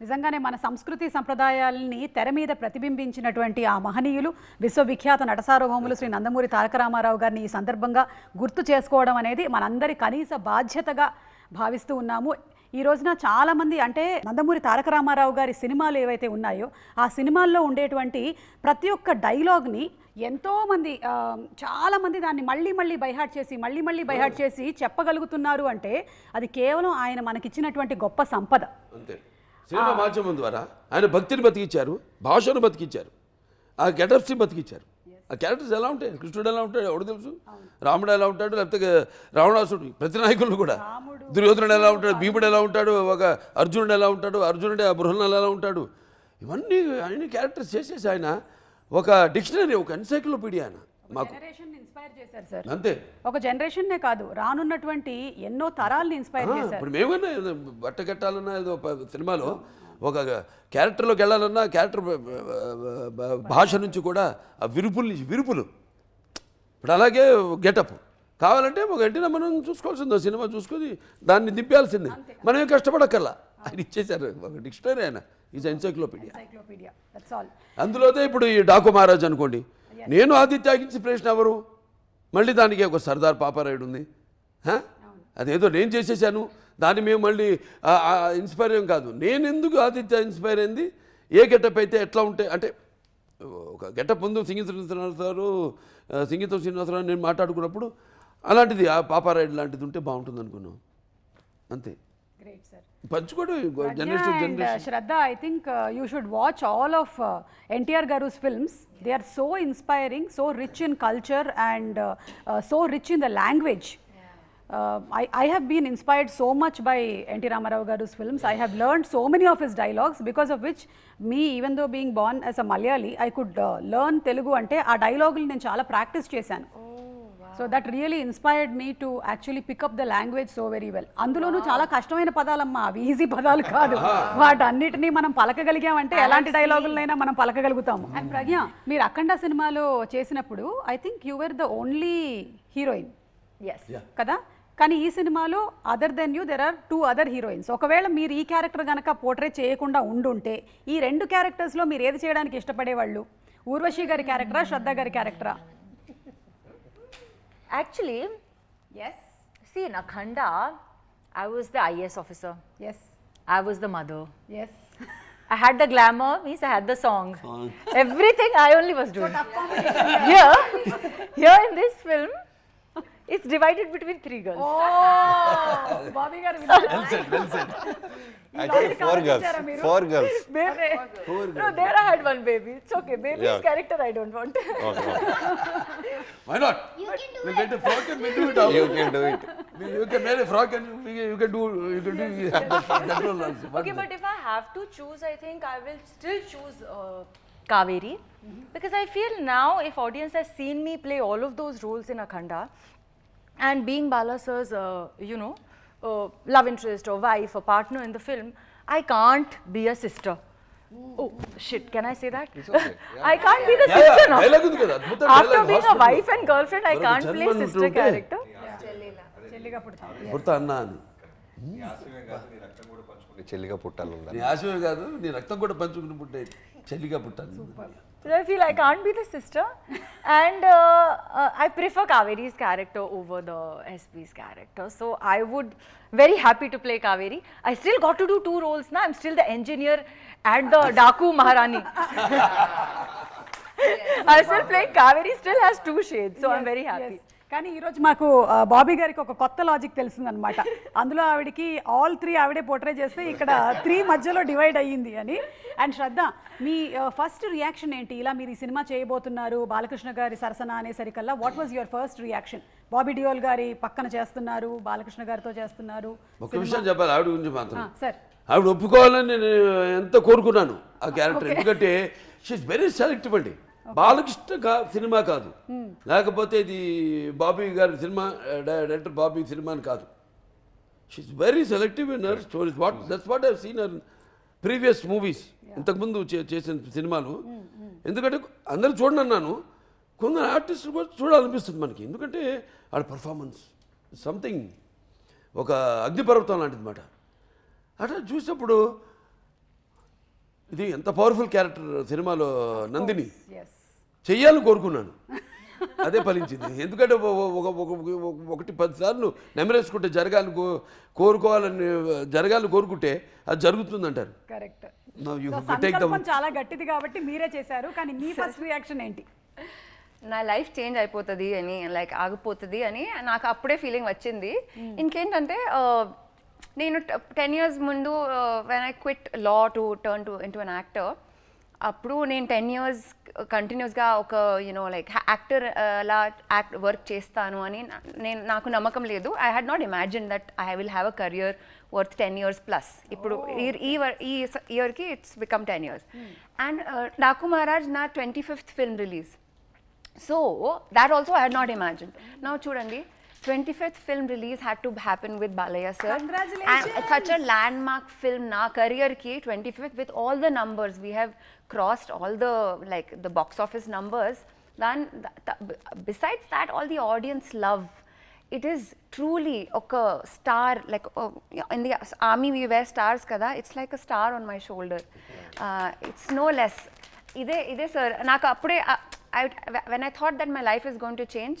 నిజంగానే మన సంస్కృతి సంప్రదాయాల్ని తెర మీద ప్రతిబింబించినటువంటి ఆ మహనీయులు విశ్వవిఖ్యాత నటసార్వభౌములు శ్రీ నందమూరి తారక రామారావు గారిని ఈ సందర్భంగా గుర్తు చేసుకోవడం అనేది మనందరి కనీస బాధ్యతగా భావిస్తూ ఉన్నాము. ఈ రోజున చాలామంది అంటే నందమూరి తారక రామారావు గారి సినిమాలు ఏవైతే ఉన్నాయో ఆ సినిమాల్లో ఉండేటువంటి ప్రతి ఒక్క డైలాగ్ని ఎంతోమంది చాలామంది దాన్ని మళ్ళీ మళ్ళీ బైహాట్ చేసి మళ్ళీ మళ్ళీ బైహాట్ చేసి చెప్పగలుగుతున్నారు అంటే అది కేవలం ఆయన మనకిచ్చినటువంటి గొప్ప సంపద. అంతే. సినిమా మాధ్యమం ద్వారా ఆయన భక్తిని బతికిచ్చారు భాషను బతికిచ్చారు ఆ గెటప్స్ని బతికిచ్చారు. ఆ క్యారెక్టర్స్ ఎలా ఉంటాయి? కృష్ణుడు ఎలా ఉంటాడు? ఎవడు తెలుసు? రాముడు ఎలా ఉంటాడు? లేకపోతే రావణాసుడు ప్రతి నాయకులు కూడా దుర్యోధనుడు ఎలా ఉంటాడు? భీముడు ఎలా ఉంటాడు? ఒక అర్జునుడు ఎలా ఉంటాడు? అర్జునుడు ఆ బృహన్ ఎలా ఉంటాడు? ఇవన్నీ ఆయన క్యారెక్టర్స్ చేసేసి ఆయన ఒక డిక్షనరీ ఒక ఎన్సైక్లోపీడియా ఆయన మాకు. ఇన్స్పైర్ చేశారు సార్ అంతే. ఒక జనరేషన్నే కాదు రానున్నటువంటి ఎన్నో తరాల్ని ఇన్స్పైర్ చేశారు. ఇప్పుడు మేమన్నా ఏదో బట్ట కట్టాలన్నా ఏదో సినిమాలో ఒక క్యారెక్టర్లోకి వెళ్ళాలన్నా క్యారెక్టర్ భాష నుంచి కూడా ఆ విరుపుల నుంచి విరుపులు. ఇప్పుడు అలాగే గెటప్. కావాలంటే ఒక గంటనే మనం చూసుకోవాల్సింది సినిమా చూసుకొని దాన్ని దింపేయాల్సిందే. మనం ఏం కష్టపడక్కర్లా. ఆయన ఇచ్చేశారు ఒక డిక్షనరీ ఆయన. Is encyclopedia encyclopedia that's all అందులో అయితే ఇప్పుడు ఈ డాకు మహారాజ్ అనుకోండి. నేను ఆదిత్యాకి ఇన్స్పిరేషన్ ఎవరు? మళ్ళీ దానికి ఒక సర్దార్ పాపారాయుడు ఉంది. అదేదో నేను చేసేసాను. దాన్ని మేము మళ్ళీ ఇన్స్పైర్ ఏం కాదు. నేను ఎందుకు ఆదిత్య ఇన్స్పైర్ అయింది? ఏ గెటప్ అయితే ఎట్లా ఉంటే అంటే ఒక గెటప్ ముందు సంగీత శ్రీనివాసరావు సింగీత సంగీతం శ్రీనివాసరావు నేను మాట్లాడుకున్నప్పుడు అలాంటిది ఆ పాపారాయుడు లాంటిది ఉంటే బాగుంటుంది అనుకున్నాం అంతే. పంచుకోవడం generation and generation uh, Shraddha, I think uh, you should watch all of uh, NTR Garu's films. They are so inspiring, so rich in culture, and uh, uh, so rich in the language. Uh, I, I have been inspired so much by N.T. Ramarao Garu's films. I have learned so many of his dialogues, because of which me, even though being born as a Malayali, I could uh, learn Telugu అంటే ఆ డైలాగులు నేను చాలా practice చేశాను so that really inspired me to actually pick up the language so very well అందులోనూ చాలా కష్టమైన పదాలమ్మా. అవి ఈజీ పదాలు కాదు. వాటన్నిటినీ మనం పలకగలిగామంటే ఎలాంటి డైలాగులైనా మనం పలకగలుగుతాము. అండ్ ప్రజ్ఞ మీరు అఖండ సినిమాలో చేసినప్పుడు I think you were the only heroine yes కదా? కానీ ఈ సినిమాలో other than you there are two other heroines ఒకవేళ మీరు ఈ క్యారెక్టర్ కనుక పోర్ట్రేట్ చేయకుండా ఉండుంటే ఈ రెండు క్యారెక్టర్స్లో మీరు ఏది చేయడానికి ఇష్టపడేవాళ్ళు? ఊర్వశి గారి క్యారెక్టరా శ్రద్ధ గారి క్యారెక్టరా Actually, yes. See, in Akhanda, I was the IS officer. Yes. I was the mother. Yes. I had the glamour, means I had the song. song. Everything I only was doing. here, here in this film, it's divided between three girls. Oh, Bobby garu. Well said, well said. Actually, four girls. Four girls. Four girls. No, there I had one baby. It's okay. Baby's yeah. character I don't want. okay. Why not? You can do it. get a frock and we'll do it all. You can do it. You can wear a frock and you can do you can do that, that role also. Okay, but if I have to choose, I think I will still choose uh, Kaveri because I feel now if audience has seen me play all of those roles in Akhanda and being Bala sir's, uh, you know, uh, love interest or wife or partner in the film, I can't be a sister. Oh shit! Can I say that? okay, I can't be the Yeah, sister yeah, now. After being a wife and girlfriend, I can't play sister character. చెల్లిగా పుడతాం అన్నా అని చెల్లిగా పుట్టాలి నీ ఆశమే కాదు నీ రక్తం కూడా పంచుకుని పుట్టే చెల్లిగా పుట్టాను So I feel I can't be the sister, and uh, uh, I prefer Kaveri's character over the SP's character. So I would very happy to play Kaveri. I still got to do two roles now. I'm still the engineer and the Daku Maharani. I still play Kaveri. Still has two shades, so I'm very happy. కానీ ఈరోజు మాకు బాబీ గారికి ఒక కొత్త logic తెలిసిందనమాట. అందులో ఆవిడకి all three ఆవిడే portray చేస్తే ఇక్కడ త్రీ మధ్యలో డివైడ్ అయ్యింది అని. అండ్ శ్రద్ధ మీ ఫస్ట్ రియాక్షన్ ఏంటి? ఇలా మీరు ఈ సినిమా చేయబోతున్నారు బాలకృష్ణ గారి సరసన అనేసరికల్లా what was your first reaction Bobby Deol గారి పక్కన చేస్తున్నారు బాలకృష్ణ గారితో చేస్తున్నారు ఒక విషయం చెప్పాలి ఆవిడ గురించి మాత్రం. సార్. ఆవిడ ఒప్పుకోవాలని నేను ఎంత కోరుకున్నాను ఆ క్యారెక్టర్ ఎందుకంటే షీఈ్ వెరీ సెలెక్టివ్ అండి. బాలకృష్ణ సినిమా కాదు. లేకపోతే ఇది బాబీ గారి సినిమా డైరెక్టర్ బాబీ సినిమా అని కాదు. She's very selective in her stories what that's what I seen her previous movies ఇంతకుముందు చేసిన సినిమాలు. ఎందుకంటే అందరూ చూడండి అన్నాను. కొందరు ఆర్టిస్టులు కూడా చూడాలనిపిస్తుంది మనకి. ఎందుకంటే వాళ్ళ పర్ఫార్మెన్స్ సంథింగ్ ఒక అగ్నిపర్వతం లాంటిది మాట. అట్లా చూసినప్పుడు ఇది ఎంత పవర్ఫుల్ క్యారెక్టర్ సినిమాలో నందిని. చెయ్యాలని కోరుకున్నాను. అదే ఫలించింది. ఎందుకంటే ఒక- ఒక- ఒక- ఒక- ఒకటి పది సార్లు నెమరేసుకుంటే జరగాలని కో కోరుకోవాలని జరగాలని కోరుకుంటే అది జరుగుతుంది అంటారు కరెక్ట్ చాలా గట్టిది కాబట్టి మీరే చేశారు. కానీ మీ ఫస్ట్ రియాక్షన్ ఏంటి? నా లైఫ్ చేంజ్ అయిపోతుంది అని లైక్ ఆగిపోతుంది అని నాకు అప్పుడే ఫీలింగ్ వచ్చింది. ఇంకేంటంటే ఆ, నేను టెన్ ఇయర్స్ ముందు when I quit law to turn to into an actor అప్పుడు నేను టెన్ ఇయర్స్ కంటిన్యూస్గా ఒక యూనో లైక్ యాక్టర్ లా యాక్ట్ వర్క్ చేస్తాను అని నా- నేను నాకు నమ్మకం లేదు. I had not imagine that I will have a career worth ten years plus ఇప్పుడు ఈ ఈ ఈ ఇయర్కి it's become ten years and Daaku Maharaaj నా twenty fifth film release so that also I had not imagined. Now చూడండి 25th film release had to happen with Balaya sir. Congratulations! And such a landmark film na career ki 25th with all the numbers we have crossed all the like the box office numbers. Then besides that all the audience love. It is truly a star like oh, in the army we wear stars kada. It's like a star on my shoulder. Uh, it's no less. Ide ide sir. Naka apde uh, when I thought that my life is going to change.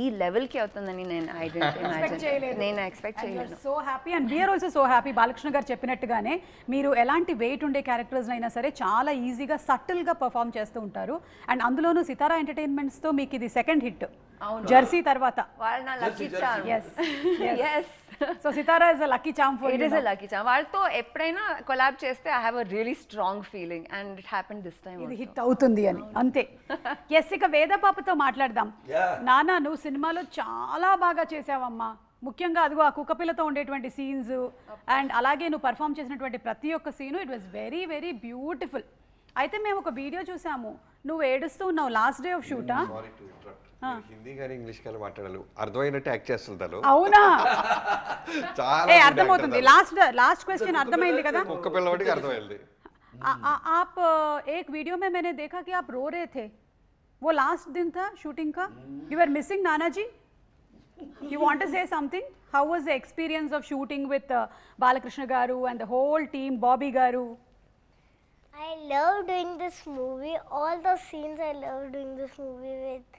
ఈ లెవెల్కి అవుతుందని నేను I didn't expect imagine చేయలేదు. నేను expect చేయలేను. So happy and we are also so happy Balakrishna garu చెప్పినట్టుగానే మీరు ఎలాంటి వెయిట్ ఉండే క్యారెక్టర్స్ అయినా సరే చాలా ఈజీగా సటిల్గా పర్ఫామ్ చేస్తూ ఉంటారు. అండ్ అందులోనూ సితారా ఎంటర్టైన్మెంట్స్తో మీకు ఇది సెకండ్ హిట్ జెర్సీ తర్వాత. వాళ్ళు నా yes yes so Sithara is a lucky charm for it is a lucky charm వాళ్ళతో ఎప్పుడైనా కొలాబ్ చేస్తే I have a really strong feeling and it happen this time ఇది హిట్ అవుతుంది అని. అంతే. ఎస్ ఇక వేద పాపతో మాట్లాడదాం. నానా నువ్వు సినిమాలో చాలా బాగా చేసావమ్మా. ముఖ్యంగా అదిగో ఆ కుక్కపిల్లతో ఉండేటువంటి సీన్స్ అండ్ అలాగే నువ్వు పర్ఫామ్ చేసినటువంటి ప్రతి ఒక్క scene it was very very beautiful అయితే మేము ఒక వీడియో చూసాము. నువ్వు ఏడుస్తూ ఉన్నావు లాస్ట్ డే ఆఫ్ షూటా టు హిందీ కానీ ఇంగ్లీష్ కానీ మాట్లాడాలి అర్థమైనట్టు యాక్ట్ చేస్తుంటారు అవునా చాలా ఏ good అర్థమవుతుంది actor లాస్ట్ లాస్ట్ క్వశ్చన్ అర్థమైంది కదా కుక్క పిల్లవాడికి అర్థమైంది आ, आ, आप अ, एक वीडियो में मैंने देखा कि आप रो रहे थे वो लास्ट दिन था शूटिंग का you are missing Nana ji you want to say something how was the experience of shooting with Balakrishna garu and the whole team Bobby garu I love doing this movie. All the scenes I love doing this movie with.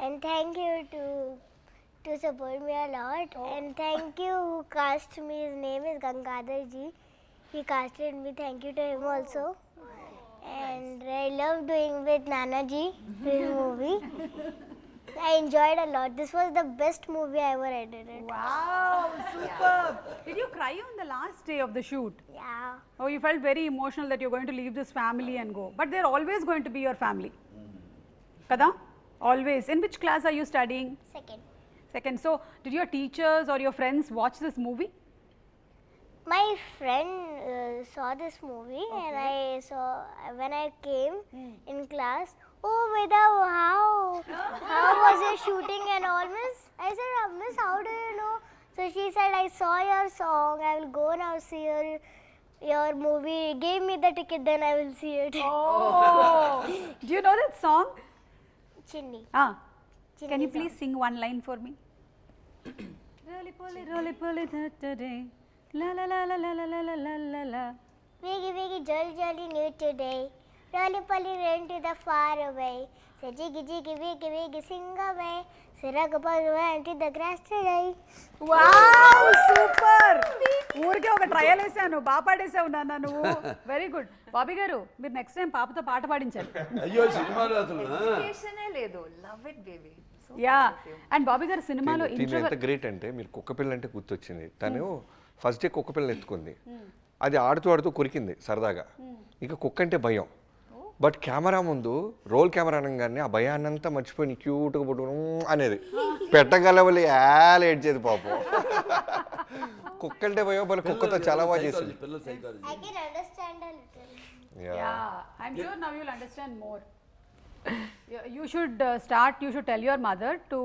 And thank you to to support me a lot. Oh. And thank you who cast me. His name is Gangadhar ji. He casted me. Thank you to him oh. also. And I love doing with Nana ji this movie. I enjoyed a lot. This was the best movie I ever edited. wow superb did you cry on the last day of the shoot Yeah. oh you felt very emotional that you're going to leave this family and go but they're always going to be your family mm. kada always in which class are you studying Second. Second, so did your teachers or your friends watch this movie? My friend uh, saw this movie and I saw when I came in class. Oh, Veda, how how was your shooting and all, Miss? I said, "Uh, Miss, how do you know? So she said, I saw your song. I will go now see your your movie. Give me the ticket, then I will see it. Oh, do you know that song? Chinni. Ah, can you please sing one line for me? Roly poly, roly poly, da da. La la la la la la la la la la la. Wiggy wiggy jolly jolly new today. The far away. Say jiggy jiggy wiggy wiggy sing away. Say ragapal ran to the grass today. Wow super! ఊరికే ఒక trial వేసాను బాగా పాడేసావు నాన్న నువ్వు. Very good Bobby గారు మీరు next time పాపతో పాట పాడించాలి అయ్యో సినిమాలో అసలు. లేదు. Love it baby ya and Bobby garu సినిమాలో ఎంత గ్రేట్ అంటే మీరు కుక్క పిల్ల అంటే గుర్తొచ్చింది. తను ఫస్ట్ డే కుక్క పిల్లని ఎత్తుకుంది. అది ఆడుతూ ఆడుతూ కొరికింది సరదాగా. ఇక కుక్క అంటే భయం. బట్ కెమెరా ముందు రోల్ కెమెరా అనగానే ఆ భయాన్నంతా మర్చిపోయి క్యూట్గా పుట్టుకు అనేది. పెట్టగలవలు ఏళ్ళ ఎడ్ చేయదు పాపం. కుక్కంటే పోయో మన కుక్కతో చాలా బాగా చేసింది. You should start you should tell your mother to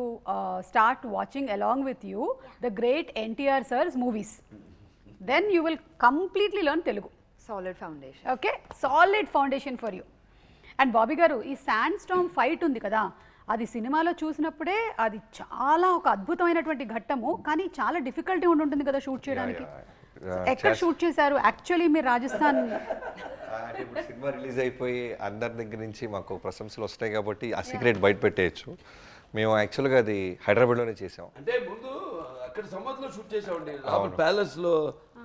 start watching along with you the great NTR sir's movies then you will completely learn Telugu solid foundation okay solid foundation for you and Bobby garu ఈ sand storm fight ఉంది కదా అది సినిమాలో చూసినప్పుడే అది చాలా ఒక అద్భుతమైనటువంటి ఘట్టము కానీ చాలా డిఫికల్టీ ఉండి ఉంటుంది కదా షూట్ చేయడానికి. ఎక్కడ షూట్ చేశారు? యాక్చువల్లీ మీరు రాజస్థాన్ సినిమా రిలీజ్ అయిపోయి అందరి దగ్గర నుంచి మాకు ప్రశంసలు వస్తాయి కాబట్టి ఆ సీక్రెట్ బయట పెట్టేయచ్చు. మేము యాక్చువల్గా అది హైదరాబాద్లోనే చేసాం అంటే ముందు అక్కడ సమ్మర్లో షూట్ చేసామండి లోపల ప్యాలెస్లో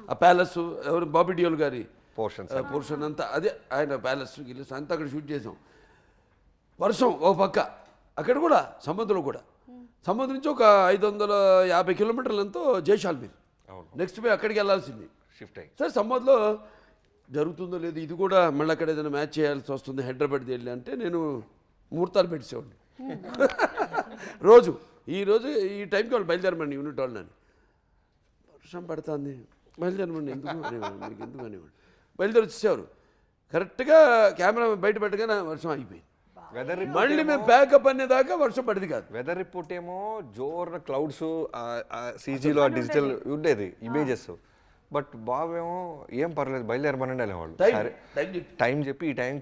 ఆ. ప్యాలెస్ ఎవరు? బాబీ డియోల్ గారి. పోర్షన్స్ పోర్షన్ అంతా అదే ఆయన ప్యాలెస్ గిల్లెస్ అంతా అక్కడ షూట్ చేసాం. వర్షం ఓ పక్క అక్కడ కూడా సముద్రంలో కూడా. సముద్రం నుంచి ఒక ఐదు వందల యాభై కిలోమీటర్లు ఎంతో జైషాల్మీర్. నెక్స్ట్ పోయి అక్కడికి వెళ్ళాల్సింది. షిఫ్ట్ అయ్యి. సరే సమ్మర్లో జరుగుతుందో లేదు ఇది కూడా మళ్ళీ అక్కడ ఏదైనా మ్యాచ్ చేయాల్సి వస్తుంది హైదరాబాద్ వెళ్ళి అంటే నేను ముహూర్తాలు పెట్టేసేవాడిని. రోజు ఈ రోజు ఈ టైంకి వాళ్ళు బయలుదేరమండి యూనిట్ వాళ్ళు నన్ను వర్షం పడుతుంది బయలుదేరమండి ఎందుకు మీకు ఎందుకు అనేవాడు బయలుదేరి వచ్చేసేవారు కరెక్ట్గా కెమెరా బయట పెట్టగానే వర్షం అయిపోయింది వెదర్ మళ్ళీ మేము ప్యాకప్ అనేదాకా వర్షం పడింది కాదు. వెదర్ రిపోర్ట్ ఏమో జోర్ క్లౌడ్స్ సీజీలో డిజిటల్ ఉండేది. ఇమేజెస్ బట్ బాబు ఏమో ఏం పర్లేదు బయలుదేరమనండి అనేవాళ్ళు. టైం టైం చెప్పి. టైం చెప్పి ఈ టైంకి